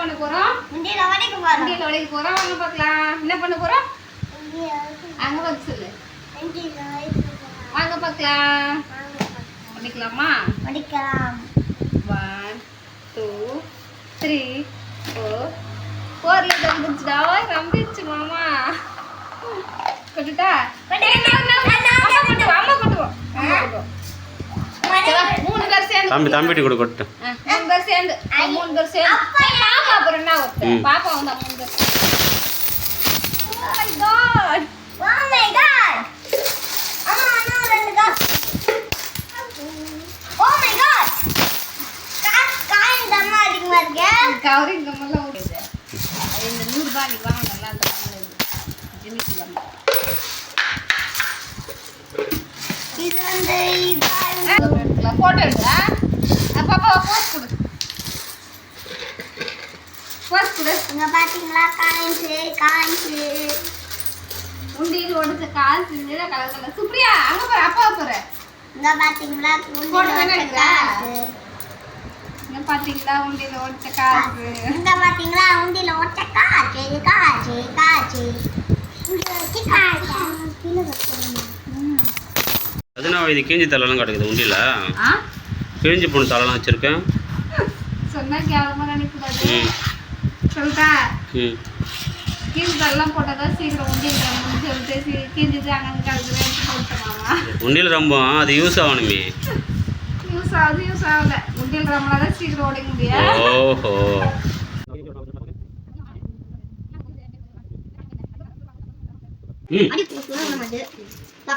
பண்ண போறோம்? உண்டியில உடைக்க போறோம். வண்டியில உடைக்க போறோம். வாங்க பார்க்கலாம் என்ன பண்ண போறோம்? அங்க வந்து சொல்லு. வாங்க பார்க்கலாம் பண்ணிக்கலாமா உடைக்கலாம் ஒன் டூ த்ரீ ஃபோர் ஃபோர்ல தந்துச்சுடா ரம்பிச்சு மாமா. கொட்டுட்டா மூணு பேர் சேர்ந்து தம்பி தம்பிட்டு கொடு கொட்டு. சேர்ந்து மூணு பேர் சேர்ந்து பாப்பா அப்புறம் என்ன ஒருத்தர். பாப்பா வந்தா மூணு பேர் Oh. Oh. Oh. கவரிங் கம்மெல்லாம் ஓடுது இந்த நூறு ரூபாய் நீ வாங்க நல்லா அந்த கம்மல் ஜிமிக்கி கம்மல் இது வந்து போட்டோ எடுக்கா பாப்பா போஸ்ட் கொடு போஸ்ட் கொடு இங்க பாத்தீங்களா? காயின்ஸ் காயின்ஸ் உண்டியில் உடச்ச காசு கலர் கலர் சுப்ரியா அங்க போற அப்பா போற. இங்க பாத்தீங்களா? போட்டு வேணா எடுக்கிறா? இங்க பாத்தீங்களா? உண்டியில் உடச்ச காசு. இங்க பாத்தீங்களா? உண்டியில ஒட்ட காசு காசு காசு. அதுனா இது கிழிஞ்சி தலைலாம் கிடக்குது உண்டியில். ஆ? கிழிஞ்சி போன தலைலாம் வச்சுருக்கேன். சொன்னா கேவலமா நினைக்கூடாது. சொல்லிட்டா கீழ்தெல்லாம் போட்டாதான் சீக்கிரம் உண்டியில் சொல்லிட்டு மாமா. உண்டியில் ரொம்ப அது யூஸ் ஆகணுமே. யூஸ் ஆகுது யூஸ் ஆகல. உண்டியல் தான் சீக்கிரம் உடைக்க முடியும். ஓஹோ. ம் அடி போட்டு நமது வா.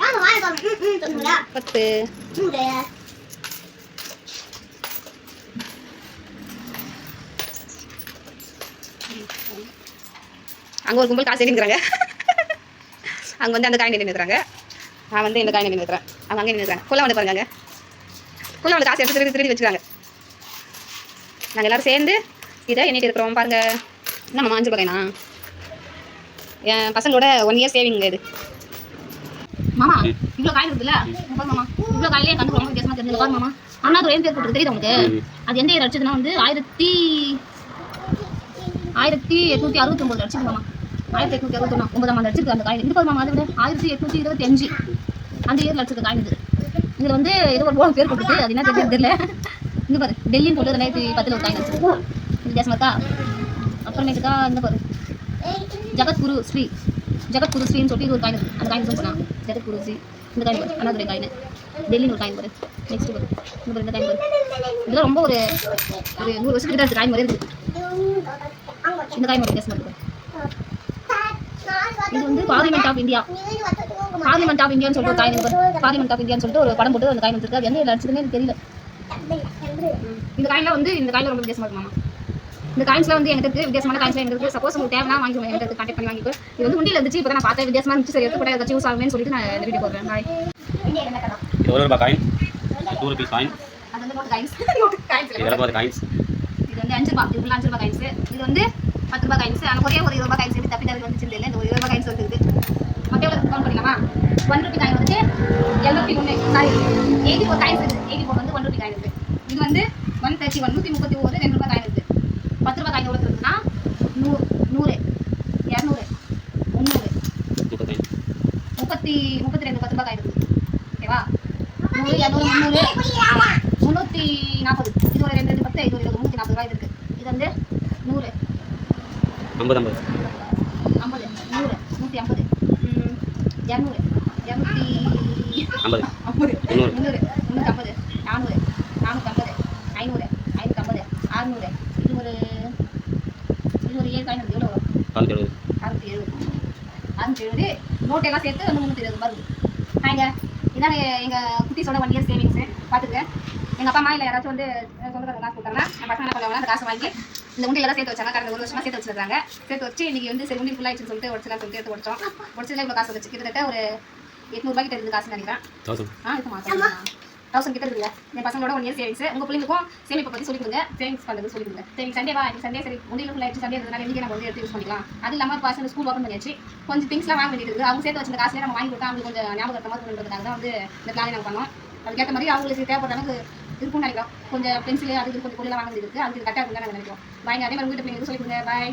வாங்க வாங்க வாங்க. ம், ம், சொல்லுங்களா? பத்து நூறு. அங்கே ஒரு கும்பல் காசு நின்றுக்கிறாங்க அங்கே வந்து அந்த காயின் நின்றுக்கிறாங்க நான் வந்து இந்த காயின் நின்றுக்கிறேன் அவங்க அங்கே நின்றுக்கிறாங்க குள்ள வந்து பாருங்க குள்ள வந்து காசு எடுத்து திருடி திருடி வச்சுருக்காங்க நாங்கள் எல்லாரும் சேர்ந்து இதை எண்ணிட்டு இருக்கிறோம். பாருங்க. என்னம்மா அஞ்சு ரூபாய்னா என் பசங்களோட ஒன் இயர் சேவிங் இது. மாமா இவ்வளோ காயின் இருக்குல்ல மாமா. இவ்வளோ காயிலே கண்டு ரொம்ப வித்தியாசமா தெரிஞ்சு பாரு மாமா. அண்ணா ஒரு ஏன் பேர் போட்டு தெரியுது உங்களுக்கு. அது எந்த இயர் அடிச்சதுன்னா வந்து ஆயிரத்தி ஆயிரத்தி எட்நூத்தி அறுபத்தி ஒன்பது அடிச்சிருக்கு மாமா. ஆயிரத்தி எட்நூத்தி அறுபத்தி ஒன்று ஒன்பதாம் ஆண்டு அடிச்சிருக்கு அந்த காயின். இது பாரு விட ஆயிரத்தி எட்நூத்தி இருபத்தி அஞ்சு. அந்த இயர்ல அடிச்சிருக்க காயின் இது. இதுல வந்து ஏதோ ஒரு போன பேர் போட்டுருக்கு. அது என்ன தெரியும் தெரியல. இங்க பாரு டெல்லின்னு போட்டு ரெண்டாயிரத்தி பத்துல ஒரு காயின் அடிச்சிருக்கு. இது வித்தியாசமா இருக்கா? அப்புறமேட்டுக்கா இந்த பாரு. ஜகத்குரு ஸ்ரீ. ஜகத்குரு ஸ்ரீன்னு சொல்லிட்டு இது ஒரு காயின் அந்த காயின் சொன்னா ஜகத்குரு ஸ்ரீ. இந்த காயின் பாரு அண்ணாதுரை காயின். டெல்லின்னு ஒரு காயின் பாரு. நெக்ஸ்ட் பாரு. இந்த பாரு இந்த காயின் பாரு. இதெல்லாம் ரொம்ப ஒரு ஒரு நூறு வருஷத்துக்கு கிட்ட காயின் மாதிரி இருக்கு. இந்த காயின் மாதிரி வித்தியாசமா இருக்கு. இது வந்து parliament of India parliament of இந்தியான்னு சொல்லிட்டு ஒரு காயின் பார்லிமெண்ட் ஆஃப் இந்தியான்னு சொல்லிட்டு ஒரு படம் போட்டு அந்த காயின் வச்சிருக்கு அது எந்த அடிச்சதுன்னு எனக்கு தெரியல. இந்த காயின்ல வந்து இந்த காயின்ல ரொம்ப வித்தியாசமா இருக்கு மாமா இந்த காயின்ஸ்ல வந்து எனக்கு வித்தியாசமான காயின்ஸ்ல எனக்கு சப்போஸ் உங்களுக்கு தேவைன்னா வாங்கிக்கோங்க. என்கிட்ட கான்டாக்ட் பண்ணி வாங்கிக்கோ. இது வந்து உண்டியில் இருந்துச்சு. இப்போ நான் பார்த்தேன். வித்தியாசமா இருந்துச்சு. சரி எடுத்து கூட ஏதாச்சும் யூஸ் ஆகுமேன்னு சொல்லிட்டு நான் இந்த வீடியோ போடுறேன். பாய் ஒரு ரூபாய் காயின் டூ ருபீஸ் காயின் அது வந்து note coins note coins coins வந்து அஞ்சு ரூபா இது ஃபுல்லாக அஞ்சு ரூபாய் காயின்ஸு இது வந்து பத்து ரூபாய் காயின்ஸ் ஆனால் ஒரே ஒரு இருபது ரூபாய் காயின்ஸ் எப்படி தப்பி தவிர வந்துச்சு இல்லை இந்த ஒரு இருபது ரூபாய் காயின்ஸ் வந்துருக்கு மற்ற எவ்வளோ கவுண்ட் பண்ணிக்கலாமா? ஒன் ருபி காயின் வந்து எழுநூத்தி ஒன்று சாரி எயிட்டி ஃபோர் காயின்ஸ் இருக்குது எயிட்டி ஃபோர் வந்து ஒன் ருபி காயின் இருக்குது இது வந்து ஒன் தேர்ட்டி ஒன் நூற்றி முப்பத்தி ஒரு ரெண்டு ரூபாய் காயின் இருக்குது பத்து ரூபாய் காயின் எவ்வளோ இருக்குதுன்னா நூறு நூறு. இரநூறு. முந்நூறு. முப்பத்தி முப்பத்தி முப்பத்தி ரெண்டு பத்து ரூபாய் காயின் இருக்குது ஓகேவா நூறு இரநூறு முந்நூறு. முந்நூற்றி நாற்பது. இது ஒரு ரெண்டு பத்து இது ஒரு இருபது முந்நூற்றி நாற்பது ரூபாய் இருக்குது இது வந்து நூறு. ஐம்பது ஐம்பது. ஐம்பது நூறு நூற்றி ஐம்பது. இரநூறு இரநூத்தி ஐம்பது. ஐம்பது முந்நூறு. முந்நூறு முந்நூற்றம்பது நானூறு நானூற்றம்பது ஐநூறு ஐநூற்றம்பது அறுநூறு. இது ஒரு இது ஒரு ஏழு காயின் எவ்வளோ பதினஞ்சு எழுபது. அறுநூத்தி எழுபது. அறுநூத்தி எழுபது. நோட்டெல்லாம் சேர்த்து வந்து முந்நூற்றி இருபது வருது ஹாய்ங்க இதாங்க எங்கள் குட்டீஸோட ஒன் இயர் சேவிங்ஸு பார்த்துக்கங்க எங்கள் அப்பா அம்மா இல்லை யாராச்சும் வந்து சொந்தக்காரங்க காசு கொடுத்தாங்கன்னா நான் பசங்க என்ன பண்ணுவாங்க அந்த காசை வாங்கி இந்த உண்டியில் தான் சேர்த்து வச்சாங்க. கடந்த ஒரு வருஷமா சேர்த்து வச்சிருக்காங்க சேர்த்து வச்சு இன்னைக்கு வந்து சரி உண்டி ஃபுல்லாகிடுச்சுன்னு சொல்லிட்டு உடச்சலாம் சொல்லிட்டு எடுத்து உடச்சோம். உடச்சதுல இவ்வளோ காசு வந்துச்சு. கிட்டத்தட்ட ஒரு எட்நூறுபா கிட்ட இருந்து காசு நினைக்கிறேன். தௌசண்ட் ஆ இது மாதம் தௌசண்ட் கிட்ட இருக்குல்ல என் பசங்களோட ஒன் இயர் சேவிங்ஸ் உங்கள் பிள்ளைங்களுக்கும் சேமிப்பை பற்றி சொல்லி கொடுங்க. சேவிங்ஸ் பண்ணுறது சொல்லி கொடுங்க. சரி சண்டே வா இன்னைக்கு சண்டே சரி உண்டியில் ஃபுல்லாக ஆயிடுச்சு. சண்டே இருந்ததுனால இன்றைக்கி நம்ம வந்து எடுத்து யூஸ் பண்ணிக்கலாம். அது இல்லாமல் பசங்க ஸ்கூல் ஓப்பன் பண்ணியாச்சு. கொஞ்சம் திங்ஸ்லாம் வாங்க வேண்டியது இருக்குது அவங்க சேர்த்து வச்சிருந்த காசுலேயே நம்ம வாங்கி கொடுத்தா அவங்களுக்கு கொஞ்சம் ஞாபகத்தமாக பண்ணுறதுக்காக தான் வந்து இந்த பிளானை நாங்கள் பண்ணோம். அதுக்கேற்ற மாதிரி அவங்களுக்கு தேவைப்பட்ட அளவுக்கு இருக்கும்னு நினைக்கிறோம். கொஞ்சம் பென்சில் அது இது கொஞ்சம் பொருள் வாங்க வேண்டியது இருக்குது அதுக்கு கரெக்டாக இருக்கும்னு நாங்கள் நினைக்கிறோம். பாய்ங்க அதே மாதிரி உங்கள்கிட்ட சொல்லி கொடுங்க. பாய்